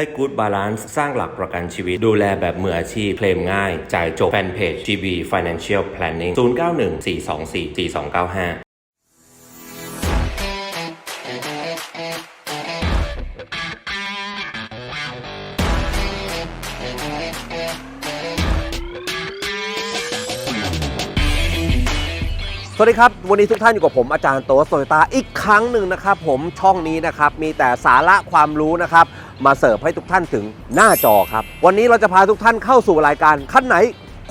ให้ Good Balance สร้างหลักประกันชีวิต ดูแลแบบมืออาชีพเคลมง่าย จ่ายจบแฟนเพจ GB Financial Planning 0914244295สวัสดีครับ วันนี้ทุกท่านอยู่กับผมอาจารย์โตโตยตาอีกครั้งหนึ่งนะครับ ผมช่องนี้นะครับ มีแต่สาระความรู้นะครับ มาเสิร์ฟให้ทุกท่านถึงหน้าจอครับ วันนี้เราจะพาทุกท่านเข้าสู่รายการขั้นไหน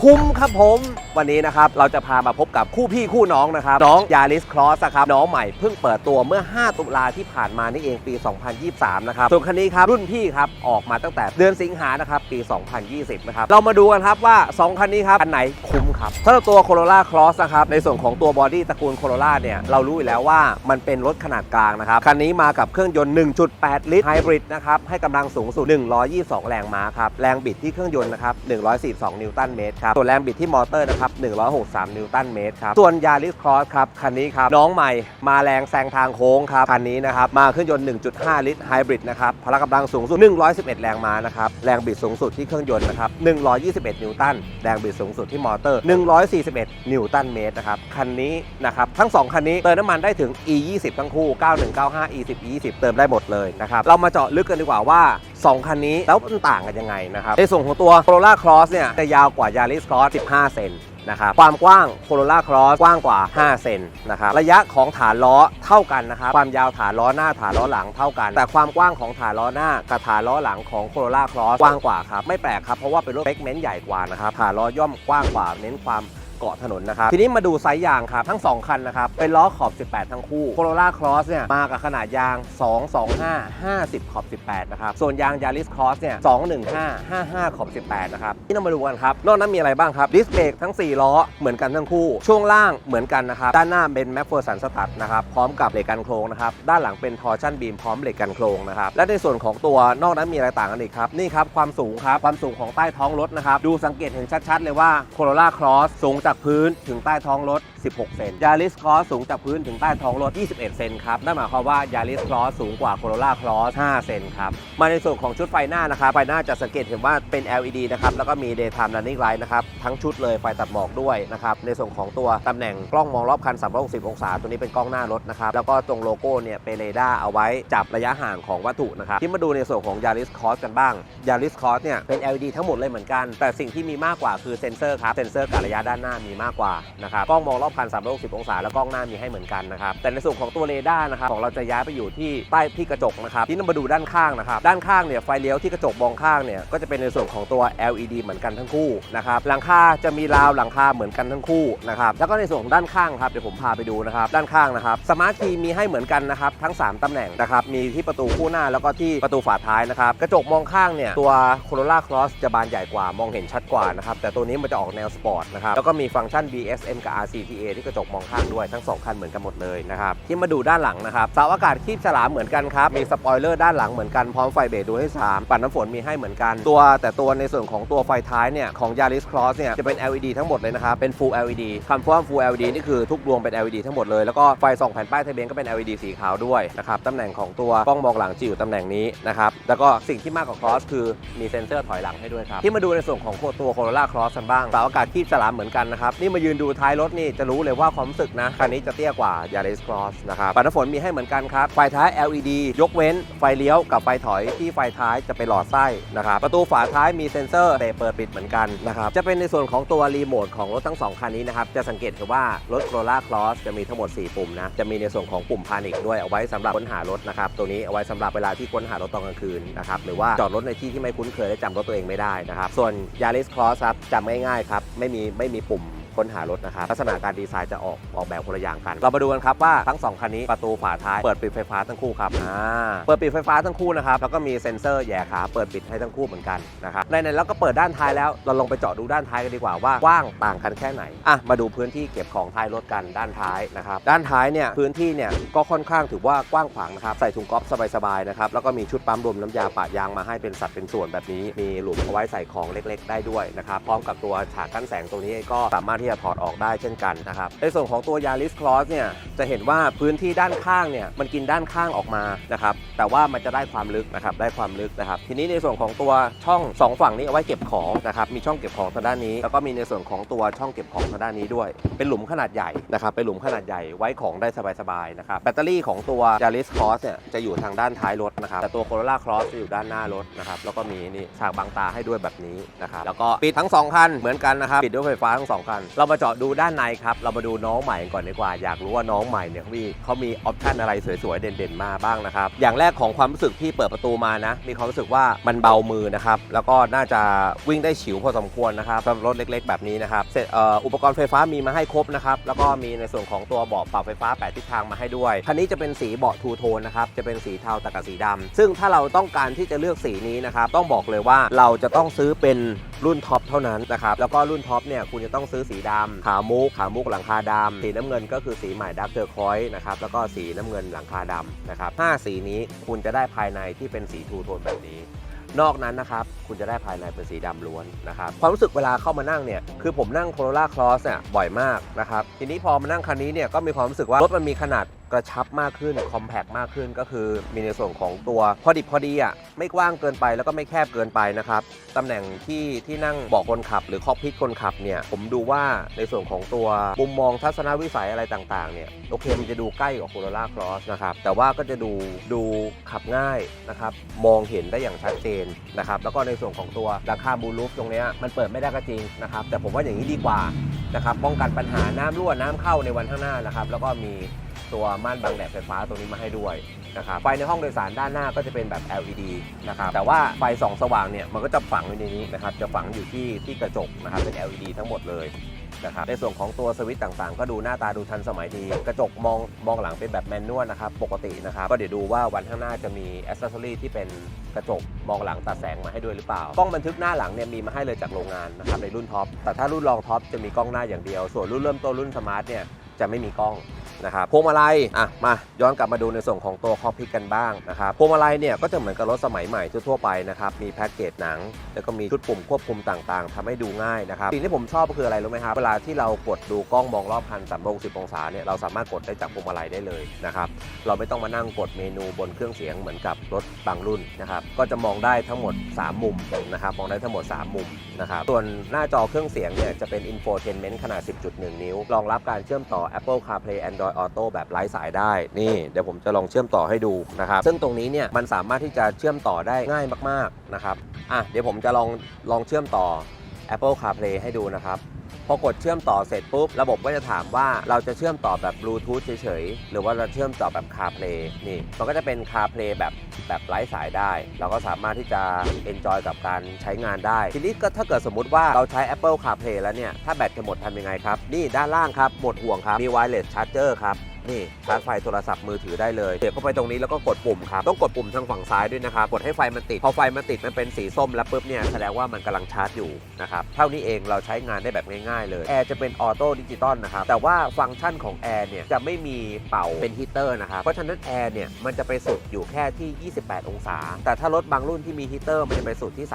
คุ้มครับผม วันนี้นะครับเราจะพามาพบกับคู่พี่คู่น้องนะครับน้องยาริสครอสครับน้องใหม่เพิ่งเปิดตัวเมื่อ 5 ตุลาที่ผ่านมานี่เองปี 2023 นะครับส่วนคันนี้ครับรุ่นพี่ครับออกมาตั้งแต่เดือนสิงหานะครับปี 2020 นะครับเรามาดูกันครับว่า 2 คันนี้ครับอันไหนคุ้มครับสำหรับตัว Corolla Cross นะครับในส่วนของตัวบอดี้ตระกูล Corolla เนี่ยเรารู้อยู่แล้วว่ามันเป็นรถขนาดกลางนะครับคันนี้มากับเครื่องยนต์ 1.8 ลิตรไฮบริดนะครับให้กำลังสูงสุด 122 แรงม้าครับแรงบิดที่เครื่องยนต์นะครับ142 นิวตันเมตรครับส่วนแรงบิดที่มอเตอร์นะครับ163 นิวตันเมตรครับ ส่วน Yaris Cross ครับ คันนี้ครับ น้องใหม่มาแรงแซงทางโค้งครับ คันนี้นะครับ มาเครื่องยนต์ 1.5 ลิตรไฮบริดนะครับ พละกำลังสูงสุด 111 แรงม้านะครับ แรงบิดสูงสุดที่เครื่องยนต์นะครับ 121 นิวตัน แรงบิดสูงสุดที่มอเตอร์ 141 นิวตันเมตรนะครับ คันนี้นะครับ ทั้ง 2 คันนี้เติมน้ำมันได้ถึง E 20 ทั้งคู่ 9195 E 10 E 10เติมได้หมดเลยนะครับ เรามาเจาะลึกกันดีกว่าว่า 2 คันนี้แล้วมันต่างกันยังไงนะครับ ในส่วนของตัว Corolla Cross เนี่ยจะยาวกว่า Yaris Cross 15 เซน นะครับความกว้าง Corolla Cross กว้างกว่า 5 เซนนะครับระยะของฐานล้อเท่ากันนะครับความยาวฐานล้อหน้าฐานล้อหลังเท่ากัน แต่ความกว้างของฐานล้อหน้ากับฐานล้อหลังของ Corolla Cross กว้างกว่าครับไม่แปลกครับเพราะว่าเป็นรถเ e กเมนต์ใหญ่กว่านะครับฐานล้อย่อมกว้างกว่าเน้นความ เกาะถนนนะครับทีนี้มาดูไซส์ยางครับทั้ง 2 คันนะครับเป็นล้อขอบ 18 ทั้งคู่ Corolla Cross เนี่ยมากับขนาดยาง 225 50 ขอบ 18 นะครับ ส่วนยาง Yaris Cross เนี่ย 215 55 ขอบ 18 นะครับ ที่เรามาดูกันครับ นอกนั้นมีอะไรบ้างครับ ดิสเบรกทั้ง 4 ล้อเหมือนกันทั้งคู่ ช่วงล่างเหมือนกันนะครับ ด้านหน้าเป็น m c p h e r s o n สตัดนะครับ พร้อมกับเหล็กกันโครงนะครับ ด้านหลังเป็น torsion beam พร้อมเหล็กกันโครงนะครับ และในส่วนของตัวนอกนั้นมีอะไรต่างกันอีกครับ นี่ครับความสูงครับ ความสูงของใต้ท้องรถนะครับ ดูสังเกตเห็นชัดๆ เลยว่า Corolla Cross สูงจากากพื้นถึงใต้ท้องรถ 16 เซน Yaris Cross สูงจากพื้นถึงใต้ท้องรถ 21 เซนครับ นั่นหมายความว่า Yaris Cross สูงกว่า Corolla Cross 5เซนครับ มาในส่วนของชุดไฟหน้านะครับไฟหน้าจะสังเกตเห็นว่าเป็น LED นะครับ แล้วก็มี daytime running light นะครับ ทั้งชุดเลยไฟตัดหมอกด้วยนะครับ ในส่วนของตัวตำแหน่งกล้องมองรอบคัน 360 องศา ตัวนี้เป็นกล้องหน้ารถนะครับ แล้วก็ตรงโลโก้เนี่ยเป็นเรดาร์เอาไว้จับระยะห่างของวัตถุนะครับที่มาดูในส่วนของ Yaris Cross กันบ้าง Yaris Cross เนี่ยเป็น LED ทั้งหมดเลยเหมือนกัน แต่สิ่งที่มีมากกว่าคือเซ็นเซอร์ครับเซ็นเซอร์กับระยะด้านหน้ามีมากกว่านะครับกล้องมองรอบคัน 360 องศาแล้วกล้องหน้ามีให้เหมือนกันนะครับแต่ในส่วนของตัวเรดาร์นะครับของเราจะย้ายไปอยู่ที่ใต้ที่กระจกนะครับที่นำมาดูด้านข้างนะครับด้านข้างเนี่ยไฟเลี้ยวที่กระจกมองข้างเนี่ยก็จะเป็นในส่วนของตัว LED เหมือนกันทั้งคู่นะครับหลังคาจะมีราวหลังคาเหมือนกันทั้งคู่นะครับแล้วก็ในส่วนของด้านข้างครับเดี๋ยวผมพาไปดูนะครับด้านข้างนะครับสมาร์ทคีมีให้เหมือนกันนะครับทั้ง 3ตำแหน่งนะครับมีที่ประตูคู่หน้าแล้วก็ที่ประตูฝาท้ายนะครับกระจกมองข้างเนี่ยตัว Corolla Cross จะบานใหญ่กว่ามองเห็นชัดกว่านะครับแต่ตัวนี้มันจะออกแนวสปอร์ตนะครับแล้วก็มีฟังก์ชัน BSM กับ RCTA ที่กระจกมองข้างด้วยทั้งสองคันเหมือนกันหมดเลยนะครับที่มาดูด้านหลังนะครับเสาอากาศคีบฉลามเหมือนกันครับ มีสปอยเลอร์ด้านหลังเหมือนกันพร้อมไฟเบรกดูให้สามปัดน้ำฝนมีให้เหมือนกัน ตัวแต่ตัวในส่วนของตัวไฟท้ายเนี่ยของ Yaris Cross เนี่ยจะเป็น LED ทั้งหมดเลยนะครับเป็น Full LED คำว่า Full LED นี่คือทุกดวงเป็น LED ทั้งหมดเลยแล้วก็ไฟส่องแผ่นป้ายทะเบียนก็เป็น LED สีขาวด้วยนะครับตำแหน่งของตัวกล้องมองหลังจะอยู่ตำแหน่งนี้นะครับแล้วก็สิ่งที่มากกว่า Cross คือมีเซ็นเซอร์ถอยหลังให้ด้วยครับที่มาดูในส่วนของตัว Corolla Cross กันบ้างเสาอากาศคีบฉลามเหมือนกันนะครับ นี่มายืนดูท้ายรถนี่จะรู้เลยว่าความรู้สึกนะ คันนี้จะเตี้ยกว่า Yaris Cross นะครับปัดน้ำฝนมีให้เหมือนกันครับ ไฟท้าย LED ยกเว้น ไฟเลี้ยวกับไฟถอยที่ไฟท้ายจะไปหลอดไส้นะครับ ประตูฝาท้ายมีเซ็นเซอร์เตะเปิดปิดเหมือนกันนะครับ จะเป็นในส่วนของตัวรีโมทของรถทั้งสองคันนี้นะครับ จะสังเกตเห็นว่ารถ Corolla Cross จะมีทั้งหมด 4 ปุ่มนะ จะมีในส่วนของปุ่มพานิกด้วยเอาไว้สำหรับค้นหารถนะครับ ตัวนี้เอาไว้สำหรับเวลาที่ค้นหารถตอนกลางคืนนะครับหรือว่าจอดรถในที่ที่ไม่คุ้นเคยและจำรถตัวเองไม่ได้นะครับส่วน Yaris Cross ครับจำง่ายๆครับไม่มีไม่มีปุ่ม ค้นหารถนะครับลักษณะการดีไซน์จะออกออกแบบคนละอย่างกัน เรามาดูกันครับว่าทั้ง 2 คันนี้ประตูฝาท้ายเปิดปิดไฟฟ้าทั้งคู่ครับอ่าเปิดปิดไฟฟ้าทั้งคู่นะครับแล้วก็มีเซ็นเซอร์แหย่ขาเปิดปิดให้ทั้งคู่เหมือนกันนะครับในๆแล้วก็เปิดด้านท้ายแล้วเราลงไปเจาะดูด้านท้ายกันดีกว่าว่ากว้างต่างกันแค่ไหนอะมาดูพื้นที่เก็บของท้ายรถกันด้านท้ายนะครับด้านท้ายเนี่ยพื้นที่เนี่ยก็ค่อนข้างถือว่ากว้างขวางนะครับใส่ถุงก๊อฟสบายๆนะครับแล้วก็มีชุดปั๊มลมน้ำยาปะยางมาให้เป็นสัดเป็นส่วนแบบนี้ มีหลุมเอาไว้ใส่ของเล็ก ๆ ได้ด้วยนะครับพร้อมกับตัวฉากกั้นแสงตัวนี้ก็สามารถที่จะจะถอดออกได้เช่นกันนะครับในส่วนของตัว Yaris Cross เนี่ยจะเห็นว่าพื้นที่ด้านข้างเนี่ยมันกินด้านข้างออกมานะครับแต่ว่ามันจะได้ความลึกนะครับได้ความลึกนะครับ ทีนี้ในส่วนของตัวช่องสองฝั่งนี้เอาไว้เก็บของนะครับมีช่องเก็บของทางด้านนี้ แล้วก็มีในส่วนของตัวช่องเก็บของทางด้านนี้ด้วย เป็นหลุมขนาดใหญ่นะครับเป็นหลุมขนาดใหญ่ไว้ของได้สบายๆนะครับแบตเตอรี่ของตัว Yaris Cross เนี่ยจะอยู่ทางด้านท้ายรถนะครับแต่ตัว Corolla Cross จะอยู่ด้านหน้ารถนะครับแล้วก็มีนี่ฉากบังตาให้ด้วยแบบนี้นะครับแล้วก็ปิดทั้งสองคันเหมือนกันนะครับปิดด้วยไฟฟ้าทั้งสองคันเรามาเจาะดูด้านในครับ เรามาดูน้องใหม่ก่อนดีกว่า อยากรู้ว่าน้องใหม่เนี่ยเขามีเขามีออปชันอะไรสวยๆ เด่นๆ มาบ้างนะครับ อย่างแรกของความรู้สึกที่เปิดประตูมานะ มีความรู้สึกว่ามันเบามือนะครับ แล้วก็น่าจะวิ่งได้ฉิวพอสมควรนะครับสำหรับรถเล็ก ๆ แบบนี้นะครับเสร็จอ,อุปกรณ์ไฟฟ้ามีมาให้ครบนะครับ แล้วก็มีในส่วนของตัวเบาะปรับไฟฟ้าแปดทิศทางมาให้ด้วย คันนี้จะเป็นสีเบาะทูโทนนะครับ จะเป็นสีเทาตัดกับสีดำซึ่งถ้าเราต้องการที่จะเลือกสีนี้นะครับ ต้องบอกเลยว่าเราจะต้องซื้อเป็น รุ่นท็อปเท่านั้นนะครับ แล้วก็รุ่นท็อปเนี่ยคุณจะต้องซื้อสีดำขามุกขามุกหลังคาดำสีน้ำเงินก็คือสีใหม่ดักเตอร์คอยนะครับ แล้วก็สีน้ำเงินหลังคาดำนะครับห้าสีนี้คุณจะได้ภายในที่เป็นสีทูโทนแบบนี้นอกนั้นนะครับ คุณจะได้ภายในเป็นสีดำล้วนนะครับ ความรู้สึกเวลาเข้ามานั่งเนี่ย คือผมนั่ง Corolla Cross เนี่ยบ่อยมากนะครับ ทีนี้พอมานั่งคันนี้เนี่ย ก็มีความรู้สึกว่ารถมันมีขนาด กระชับมากขึ้นคอมแพคมากขึ้นก็คือมีในส่วนของตัวพอดิบพอดีอะไม่กว้างเกินไปแล้วก็ไม่แคบเกินไปนะครับตำแหน่งที่ที่นั่งเบาะคนขับ หรือคอกพิทคนขับเนี่ยผมดูว่าในส่วนของตัวมุมมองทัศนวิสัยอะไรต่างๆเนี่ยโอเคมันจะดูใกล้กับ Corolla Cross นะครับแต่ว่าก็จะดูดูขับง่ายนะครับมองเห็นได้อย่างชัดเจนนะครับแล้วก็ในส่วนของตัวราคาบูลูฟตรงเนี้ยมันเปิดไม่ได้ก็จริงนะครับแต่ผมว่าอย่างนี้ดีกว่านะครับป้องกันปัญหาน้ำรั่วน้ำเข้าในวันข้างหน้านะครับแล้วก็มี ตัวม่านบังแดดไฟฟ้าตรงนี้มาให้ด้วยนะครับไฟในห้องโดยสารด้านหน้าก็จะเป็นแบบ LED นะครับแต่ว่าไฟส่องสว่างเนี่ยมันก็จะฝังไว้ในนี้นะครับจะฝังอยู่ที่ที่กระจกนะครับเป็น LED ทั้งหมดเลยนะครับในส่วนของตัวสวิตช์ต่างๆ ก็ดูหน้าตาดูทันสมัยดี กระจกมองมองหลังเป็นแบบแมนนวลนะครับ ปกตินะครับ ก็เดี๋ยวดูว่าวันข้างหน้าจะมีอ c เซสซอรี่ที่เป็นกระจกมองหลังตัดแสงมาให้ด้วยหรือเปล่ากล้องบันทึกหน้าหลังเนี่ยมีมาให้เลยจากโรงงานนะครับในรุ่นท็อปแต่ถ้ารุ่นรองท็อปจะมีกล้องหน้าอย่างเดียว ส่วนรุ่นเริ่มต้นรุ่นสมาร์ทเนี่ยจะไม่มีกล้อง นะครับพวงมาลัยอะมาย้อนกลับมาดูในส่วนของตัวคอพิกกันบ้างนะครับพวงมาลัยเนี่ยก็จะเหมือนกับรถสมัยใหม่ทั่วไปนะครับมีแพ็กเกจหนัง แล้วก็มีชุดปุ่มควบคุมต่างๆทำให้ดูง่ายนะครับสิ่งที่ผมชอบก็คืออะไรรู้ไหมครับเวลาที่เรากดดูกล้องมองรอบคัน360องศาเนี่ยเราสามารถกดได้จากพวงมาลัยได้เลยนะครับเราไม่ต้องมานั่งกดเมนูบนเครื่องเสียงเหมือนกับรถบางรุ่นนะครับก็จะมองได้ทั้งหมด 3 มุมนะครับมองได้ทั้งหมด 3 มุมนะครับส่วนหน้าจอเครื่องเสียงเนี่ยจะเป็น infotainment ขนาด 10.1 นิ้วรองรับการเชื่อมต่อ Apple CarPlay Android ออโต้แบบไร้สายได้นี่เดี๋ยวผมจะลองเชื่อมต่อให้ดูนะครับซึ่งตรงนี้เนี่ยมันสามารถที่จะเชื่อมต่อได้ง่ายมากๆนะครับอะเดี๋ยวผมจะลองลองเชื่อมต่อ Apple CarPlay ให้ดูนะครับ พอกดเชื่อมต่อเสร็จปุ๊บ ระบบก็จะถามว่าเราจะเชื่อมต่อแบบบลูทูธเฉยๆ หรือว่าเราเชื่อมต่อแบบ CarPlay นี่ มันก็จะเป็น CarPlay แบบแบบไร้สายได้ เราก็สามารถที่จะ enjoy กับการใช้งานได้ ทีนี้ก็ถ้าเกิดสมมติว่าเราใช้ Apple CarPlay แล้วเนี่ย ถ้าแบตจะหมดทำยังไงครับ นี่ด้านล่างครับ หมดห่วงครับ มี wireless charger ครับนี่ชาร์จไฟโทรศัพท์มือถือได้เลยเสียบเข้าไปตรงนี้แล้วก็กดปุ่มครับ ต้องกดปุ่มทางฝั่งซ้ายด้วยนะครับ กดให้ไฟมันติด พอไฟมันติดมันเป็นสีส้มแล้วปุ๊บเนี่ยแสดงว่ามันกำลังชาร์จอยู่นะครับ เท่านี้เองเราใช้งานได้แบบง่ายๆเลยแอร์จะเป็นออโต้ดิจิตอลนะครับ แต่ว่าฟังก์ชันของแอร์เนี่ยจะไม่มีเป่าเป็นฮีตเตอร์นะครับ เพราะฉะนั้นแอร์เนี่ยมันจะไปสุดอยู่แค่ที่ 28 องศา แต่ถ้ารถบางรุ่นที่มีฮีตเตอร์มันจะไปสุดที่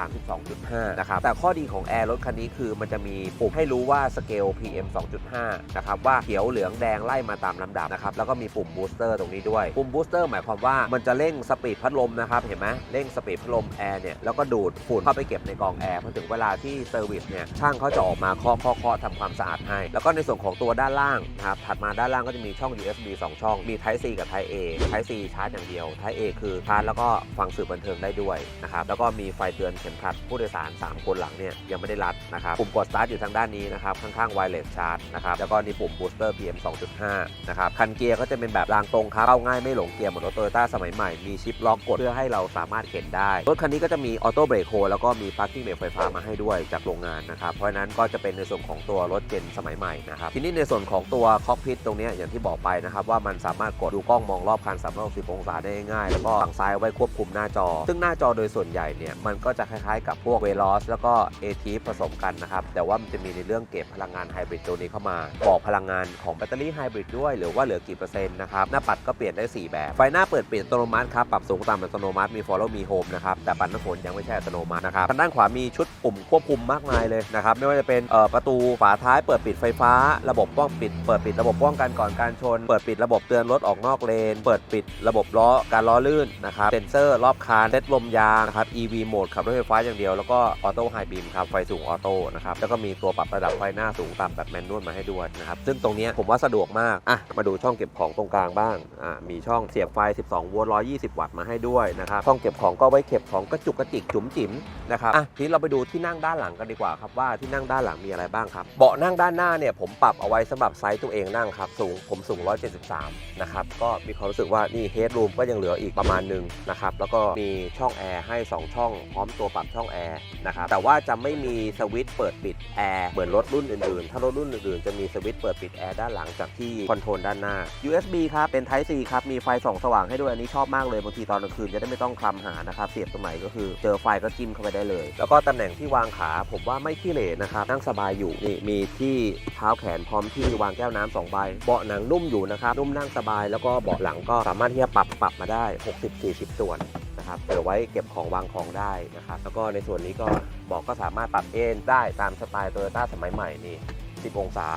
32.5 นะครับ แต่ข้อดีของแอร์รถคันนี้คือมันจะมีปุ่มให้รู้ว่าสเกล PM 2.5 นะครับว่าเขียวเหลืองแดงไล่มาตามลำดับนะครับแล้วก็มีปุ่มบูสเตอร์ตรงนี้ด้วย ปุ่มบูสเตอร์หมายความว่ามันจะเร่งสปีดพัดลมนะครับเห็นไหมเร่งสปีดพัดลมแอร์เนี่ยแล้วก็ดูดฝุ่นเข้าไปเก็บในกองแอร์พอถึงเวลาที่เซอร์วิสเนี่ยช่างเขาจะออกมาเคาะเคาะเคาะทำความสะอาดให้ แล้วก็ในส่วนของตัวด้านล่างนะครับถัดมาด้านล่างก็จะมีช่อง USB 2 ช่องมี Type C กับ Type A Type C ชาร์จอย่างเดียว Type A คือชาร์จแล้วก็ฟังสื่อบันเทิงได้ด้วยนะครับแล้วก็มีไฟเตือนเข็มขัดผู้โดยสาร 3 คนหลังเนี่ยยังไม่ได้รัดนะครับปุ่มกด start อยู่ทางด้านนี้นะครับข้างๆ wireless charge นะครับแล้วก็นี่ปุ่ม booster PM 2.5นะครับคันเกียร์ก็จะเป็นแบบรางตรงครับเข้าง่ายไม่หลงเกียร์เหมือนรถโตโยต้าสมัยใหม่ มีชิปล็อกกดเพื่อให้เราสามารถเข็นได้ รถคันนี้ก็จะมีออโต้เบรกโฮแล้วก็มี parking brake ไฟฟ้ามาให้ด้วยจากโรงงานนะครับ เพราะนั้นก็จะเป็นในส่วนของตัวรถเจนสมัยใหม่นะครับ ทีนี้ในส่วนของตัวคอกพิทตรงนี้อย่างที่บอกไปนะครับว่ามันสามารถกดดูกล้องมองรอบคัน360องศาได้ง่าย แล้วก็ฝั่งซ้ายไว้ควบคุมหน้าจอ ซึ่งหน้าจอโดยส่วนใหญ่เนี่ยมันก็จะคล้ายๆกับพวกเวลอสแล้วก็เอทีผสมกันนะครับแต่ว่ามันจะมีในเรื่องเก็บพลังงานไฮบริดตัวนี้เข้ามาบอกพลังงานของแบตเตอรี่ไฮบริดด้วยหรือว่าเหเหลือกี่เปอร์เซ็นต์นะครับหน้าปัดก็เปลี่ยนได้ 4 แบบ ไฟหน้าเปิดปิดอัตโนมัติครับปรับสูงต่ำอัตโนมัติมี follow me home นะครับแต่ปัดน้ำฝนยังไม่ใช่อัตโนมัตินะครับทางด้านขวามีชุดปุ่มควบคุมมากมายเลยนะครับไม่ว่าจะเป็นเอ่อประตูฝาท้ายเปิดปิดไฟฟ้า ระบบป้องปิด เปิดปิดระบบป้องกันก่อนการชน เปิดปิดระบบเตือนรถออกนอกเลน เปิดปิดระบบล้อการล้อลื่นนะครับเซ็นเซอร์รอบคานเซ็ตลมยางนะครับ EV โหมดขับรถไฟฟ้าอย่างเดียวแล้วก็ออโต้ไฮบีมครับไฟสูงออโต้นะครับแล้วก็มีตัวปรับระดับไฟหน้าสูงต่ำแบบแมนนวลมาให้ด้วยนะครับซึ่งตรงนี้ผมว่าสะดวกมากอะมาดูช่องเก็บของตรงกลางบ้างอ่ามีช่องเสียบไฟ 12 โวลต์ 120 วัตต์มาให้ด้วยนะครับ ช่องเก็บของก็ไว้เก็บของกระจุกกระจิกจุ๋มจิ๋มนะครับ อะทีนี้เราไปดูที่นั่งด้านหลังกันดีกว่าครับว่าที่นั่งด้านหลังมีอะไรบ้างครับ เบาะนั่งด้านหน้าเนี่ยผมปรับเอาไว้สำหรับไซส์ตัวเองนั่งครับ สูงผมสูง 173 นะครับ ก็มีความรู้สึกว่านี่เฮดรูมก็ยังเหลืออีกประมาณหนึ่งนะครับ แล้วก็มีช่องแอร์ให้ 2 ช่อง พร้อมตัวปรับช่องแอร์นะครับ แต่ว่าจะไม่มีสวิตช์เปิดปิดแอร์เหมือนรถรุ่นอื่นๆ ถ้ารถรุ่นอื่นๆ จะมีสวิตช์เปิดปิดแอร์ด้านหลังจากที่คอนโทรลด้านหน้า USB ครับ เป็น Type C ครับ มีไฟส่องสว่างให้ด้วย อันนี้ชอบมากเลย บางทีตอนกลางคืนจะได้ไม่ต้องคลำหานะครับ เสียบตรงไหนก็คือเจอไฟก็จิ้มเข้าไปได้เลย แล้วก็ตำแหน่งที่วางขาผมว่าไม่ขี้เหร่นะครับ นั่งสบายอยู่ นี่มีที่เท้าแขนพร้อมที่วางแก้วน้ำสองใบ เบาะหนังนุ่มอยู่นะครับ นุ่มนั่งสบาย แล้วก็เบาะหลังก็สามารถที่จะปรับปรับมาได้ 60-40 ส่วนนะครับเผื่อไว้เก็บของวางของได้นะครับ แล้วก็ในส่วนนี้ก็เบอกก็สามารถปรับเอนได้ตามสไตล์โตโยต้าสมัยใหม่นี่ 10 องศา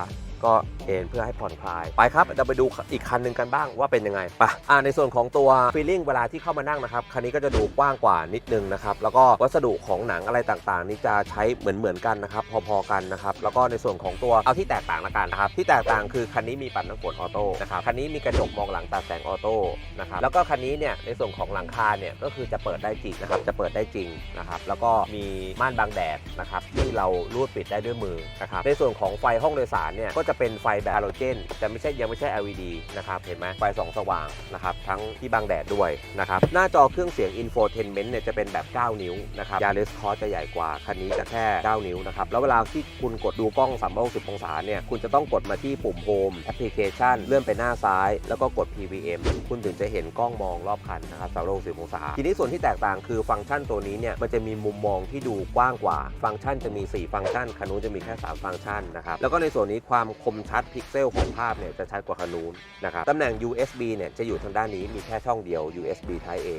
ก็เอนเพื่อให้ผ่อนคลาย ไปครับเราไปดูอีกคันหนึ่งกันบ้างว่าเป็นยังไงปะอ่าในส่วนของตัวฟีลลิ่งเวลาที่เข้ามานั่งนะครับคันนี้ก็จะดูกว้างกว่านิดนึงนะครับแล้วก็วัสดุของหนังอะไรต่างๆ นี่จะใช้เหมือนเหมือนๆกันนะครับพอๆกันนะครับแล้วก็ในส่วนของตัวเอาที่แตกต่างละกันนะครับที่แตกต่างคือคันนี้มีปัดน้ำฝนออโต้นะครับคันนี้มีกระจกมองหลังตัดแสงออโต้นะครับแล้วก็คันนี้เนี่ยในส่วนของหลังคาเนี่ยก็คือจะเปิดได้จริงนะครับจะเปิดได้จริงนะครับแล้วก็มีม่านบังแดดนะครับที่เรารูดปิดได้ด้วยมือนะครับในส่วนของไฟห้องโดยสารเนี่ยก็จะเป็นไฟแบบฮาโลเจนจะไม่ใช่ยังไม่ใช่ LED นะครับเห็นไหมไฟส่องสว่างนะครับทั้งที่บังแดดด้วยนะครับหน้าจอเครื่องเสียง infotainment เนี่ยจะเป็นแบบ 9 นิ้วนะครับยาริสคอจะใหญ่กว่าคันนี้จะแค่ 9 นิ้วนะครับแล้วเวลาที่คุณกดดูกล้อง 360 องศาเนี่ยคุณจะต้องกดมาที่ปุ่ม Home Application เลื่อนไปหน้าซ้าย แล้วก็กด PVM คุณถึงจะเห็นกล้องมองรอบคันนะครับ360 องศา ทีนี้ส่วนที่แตกต่างคือฟังก์ชันตัวนี้เนี่ยมันจะมีมุมมองที่ดูกว้างกว่า ฟังก์ชันจะมี 4 ฟังก์ชันคันนู้นจะมีแค่ 3 ฟังก์ชันนะครับแล้วก็ในส่วนนี้ความคมชัดพิกเซลของภาพเนี่ยจะชัดกว่าคันนู้นนะครับตำแหน่ง USB เนี่ยจะอยู่ทางด้านนี้มีแค่ช่องเดียว USB Type A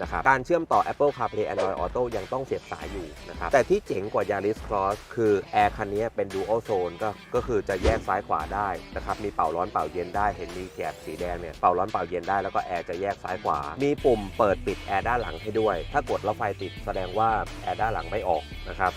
นะครับการเชื่อมต่อ Apple CarPlay Android Auto ยังต้องเสียบสายอยู่นะครับแต่ที่เจ๋งกว่า Yaris Cross คือแอร์คันนี้เป็น Dual Zone ก็ก็คือจะแยกซ้ายขวาได้นะครับมีเป่าร้อนเป่าเย็นได้เห็นมีแกบสีแดงเนี่ยเป่าร้อนเป่าเย็นได้แล้วก็แอร์จะแยกซ้ายขวา มีปุ่มเปิดปิดแอร์ด้านหลังให้ด้วย ถ้ากดแล้วไฟติดแสดงว่าแอร์ด้านหลังไม่ออกนะครับ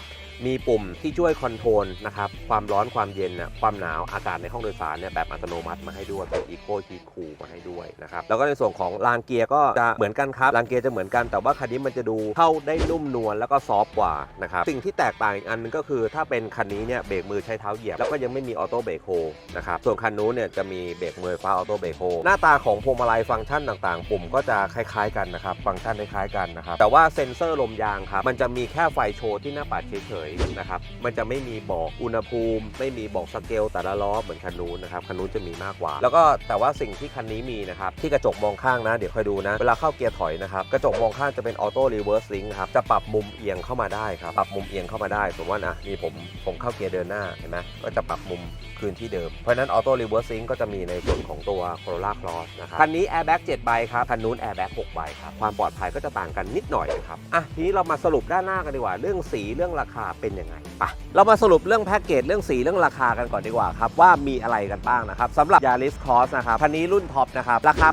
มีปุ่มที่ช่วยคอนโทรลนะครับความร้อนความเย็นนะความหนาวอากาศในห้องโดยสารเนี่ยแบบอัตโนมัติมาให้ด้วยเป็น Eco Heat Cool มาให้ด้วยนะครับแล้วก็ในส่วนของรางเกียร์ก็จะเหมือนกันครับรางเกียร์จะเหมือนกันแต่ว่าคันนี้มันจะดูเข้าได้นุ่มนวลแล้วก็ซอฟกว่านะครับสิ่งที่แตกต่างอีกอันหนึงก็คือ ถ้าเป็นคันนี้เนี่ยเบรกมือใช้เท้าเหยียบแล้วก็ยังไม่มีออโต้เบรกโฮนะครับส่วนคันนู้นเนี่ยจะมีเบรกมือฟฟ้าออโต้เบรกโฮหน้าตาของพวงมาลัยฟังก์ชันต่างๆ ปุ่มก็จะคล้ายๆกันนะครับฟังก์ชันคล้ายๆกันนะครับแต่ว่าเซ็นเซอร์ลมยางครับมันจะมีแค่ไฟโชว์ที่หน้าปัดเฉยๆนะครับ มันจะไม่มีบอกอุณหภูมิ ไม่มีบอกสเกลแต่ละล้อเหมือนคันนู้นนะครับคันนู้นจะมีมากกว่า แล้วก็แต่ว่าสิ่งที่คันนี้มีนะครับที่กระจกมองข้างนะเดี๋ยวค่อยดูนะ เวลาเข้าเกียร์ถอยนะครับกระจกมองข้างจะเป็นออโต้รีเวิร์สลิงครับจะปรับมุมเอียงเข้ามาได้ครับปรับมุมเอียงเข้ามาได้สมมติว่านะนี่ผมผมเข้าเกียร์เดินหน้าเห็นไหมก็จะปรับมุมคืนที่เดิม เพราะฉะนั้นออโต้รีเวิร์สลิงก็จะมีในส่วนของตัว Corolla Cross นะครับ คันนี้แอร์แบ็ก7ใบครับ คันนู้นแอร์แบ็ก6ใบครับ ความปลอดภัยก็จะต่างกันนิดหน่อยนะครับ อะ ทีนี้เรามาสรุปด้านหน้ากันดีกว่า เรื่องสีเรื่องราคาเป็นยังไงปะเรามาสรุปเรื่องแพ็กเกจเรื่องสีเรื่องราคากันก่อนดีกว่าครับ ว่ามีอะไรกันบ้างนะครับสำหรับ Yaris Cross นะครับคันนี้รุ่นท็อปนะครับ ราคา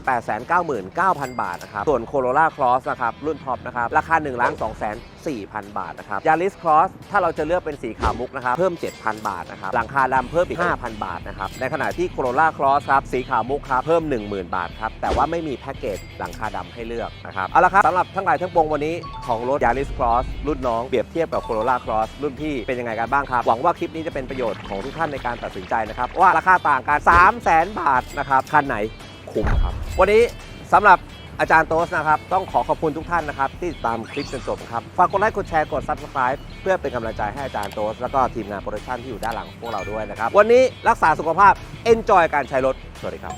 899,000 บาทนะครับ ส่วน Corolla Cross นะครับ รุ่นท็อปนะครับ ราคา 1 2 4 0 0 0 บาทนะครับ Yaris Cross ถ้าเราจะเลือกเป็นสีขาวมุกนะครับ เพิ่ม 7,000 บาทนะครับหลังคาดำเพิ่มอีก 5,000 บาทนะครับ ในขณะที่ Corolla Cross ครับสีขาวมุกครับเพิ่ม 10,000 บาทครับ แต่ว่าไม่มีแพ็กเกจหลังคาดำให้เลือกนะครับ เอาละครับสำหรับทั้งหลายทั้งปวงวันนี้ของรถ Yaris Cross รุ่นน้องเปรียบเทียบกับ Corolla Cross รุ่นพี่เป็นยังไงกันบ้างครับหวังว่าคลิปนี้จะเป็นประโยชน์ของทุกท่านในการตัดสินใจนะครับว่าราคาต่างกัน3 0 0 0 0 0 บาทนะครับคันไหนคุ้มครับวันนี้สำหรับ อาจารย์โต๊สนะครับ ต้องขอขอบคุณทุกท่านนะครับ ที่ติดตามคลิปจนจบครับ ฝากกดไลค์กดแชร์กด Subscribe เพื่อเป็นกำลังใจให้อาจารย์โต๊สแล้วก็ทีมงานโปรดักชั่นที่อยู่ด้านหลังพวกเราด้วยนะครับ วันนี้รักษาสุขภาพ Enjoy การใช้รถ สวัสดีครับ